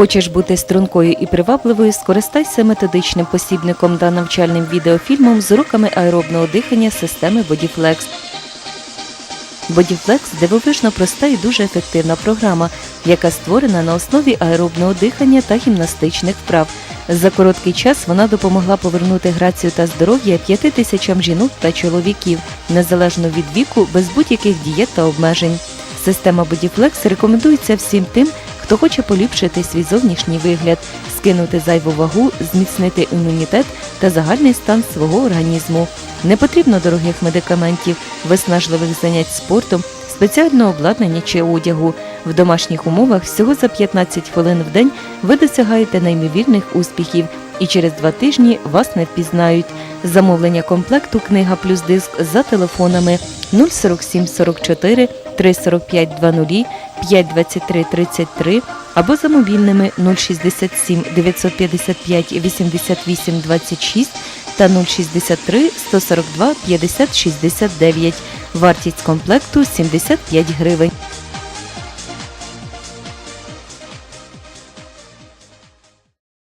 Хочеш бути стрункою і привабливою, скористайся методичним посібником та навчальним відеофільмом з уроками аеробного дихання системи Bodyflex. Bodyflex – дивовижно проста і дуже ефективна програма, яка створена на основі аеробного дихання та гімнастичних вправ. За короткий час вона допомогла повернути грацію та здоров'я п'яти тисячам жінок та чоловіків, незалежно від віку, без будь-яких дієт та обмежень. Система Bodyflex рекомендується всім тим, хто хоче поліпшити свій зовнішній вигляд, скинути зайву вагу, зміцнити імунітет та загальний стан свого організму. Не потрібно дорогих медикаментів, виснажливих занять спортом, спеціального обладнання чи одягу. В домашніх умовах всього за 15 хвилин в день ви досягаєте неймовірних успіхів, і через два тижні вас не впізнають. Замовлення комплекту книга плюс диск за телефонами 047 44 345 20 523 33 або за мобільними 067 955 88 26 та 063 142 50 69. Вартість комплекту 75 гривень.